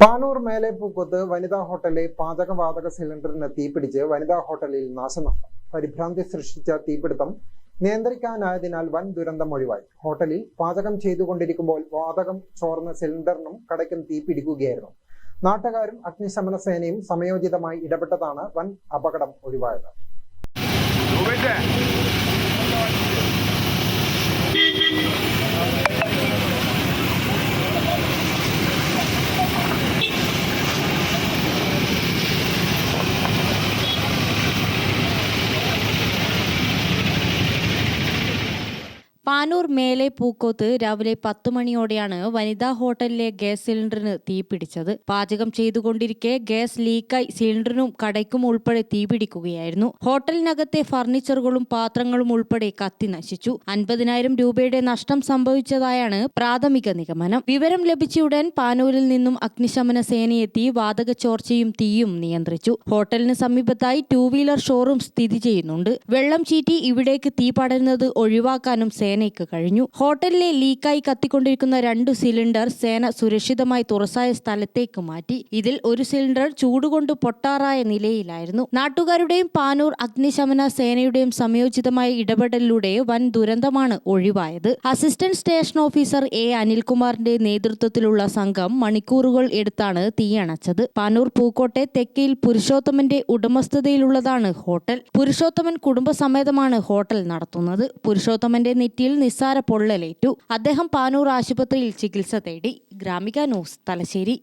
പാനൂർ മേലെപ്പൂക്കത്ത് വനിതാ ഹോട്ടലിലെ പാചകവാതക സിലിണ്ടറിന് തീപിടിച്ച് വനിതാ ഹോട്ടലിൽ നാശനഷ്ടം. പരിഭ്രാന്തി സൃഷ്ടിച്ച തീപിടുത്തം നിയന്ത്രിക്കാനായതിനാൽ വൻ ദുരന്തം ഒഴിവായി. ഹോട്ടലിൽ പാചകം ചെയ്തുകൊണ്ടിരിക്കുമ്പോൾ വാതകം ചോർന്ന സിലിണ്ടറിനും കടയ്ക്കും തീപിടിക്കുകയായിരുന്നു നാട്ടുകാരും അഗ്നിശമന സേനയും സമയോചിതമായി ഇടപെട്ടതാണ് വൻ അപകടം ഒഴിവായത്. പാനൂർ മേലെ പൂക്കോത്ത് രാവിലെ പത്തു മണിയോടെയാണ് വനിതാ ഹോട്ടലിലെ ഗ്യാസ് സിലിണ്ടറിന് തീപിടിച്ചത് പാചകം ചെയ്തുകൊണ്ടിരിക്കെ ഗ്യാസ് ലീക്കായി സിലിണ്ടറിനും കടയ്ക്കും ഉൾപ്പെടെ തീപിടിക്കുകയായിരുന്നു ഹോട്ടലിനകത്തെ ഫർണിച്ചറുകളും പാത്രങ്ങളും ഉൾപ്പെടെ കത്തി നശിച്ചു. അൻപതിനായിരം രൂപയുടെ നഷ്ടം സംഭവിച്ചതായാണ് പ്രാഥമിക നിഗമനം. വിവരം ലഭിച്ചയുടൻ പാനൂരിൽ നിന്നും അഗ്നിശമന സേനയെത്തി വാതക ചോർച്ചയും തീയും നിയന്ത്രിച്ചു. ഹോട്ടലിന് സമീപത്തായി ടൂ വീലർ ഷോറൂം സ്ഥിതി ചെയ്യുന്നുണ്ട്. വെള്ളം ചീറ്റി ഇവിടേക്ക് തീ പടരുന്നത് ഒഴിവാക്കാനും സേനയ്ക്ക് കഴിഞ്ഞു. ഹോട്ടലിലെ ലീക്കായി കത്തിക്കൊണ്ടിരിക്കുന്ന രണ്ടു സിലിണ്ടർ സേന സുരക്ഷിതമായി തുറസായ സ്ഥലത്തേക്ക് മാറ്റി. ഇതിൽ ഒരു സിലിണ്ടർ ചൂടുകൊണ്ട് പൊട്ടാറായ നിലയിലായിരുന്നു. നാട്ടുകാരുടെയും പാനൂർ അഗ്നിശമന സേനയുടെയും സംയോജിതമായ ഇടപെടലിലൂടെ വൻ ദുരന്തമാണ് ഒഴിവായത്. Assistant station officer A. അനിൽകുമാറിന്റെ നേതൃത്വത്തിലുള്ള സംഘം മണിക്കൂറുകൾ എടുത്താണ് തീയണച്ചത്. പാനൂർ പൂക്കോട്ടെ തെക്കയിൽ പുരുഷോത്തമന്റെ ഉടമസ്ഥതയിലുള്ളതാണ് ഹോട്ടൽ. പുരുഷോത്തമൻ കുടുംബസമേതമാണ് ഹോട്ടൽ നടത്തുന്നത്. പുരുഷോത്തമന്റെ നെറ്റിയിൽ നിസ്സാര പൊള്ളലേറ്റു. അദ്ദേഹം പാനൂർ ആശുപത്രിയിൽ ചികിത്സ തേടി. ഗ്രാമിക ന്യൂസ് തലശ്ശേരി.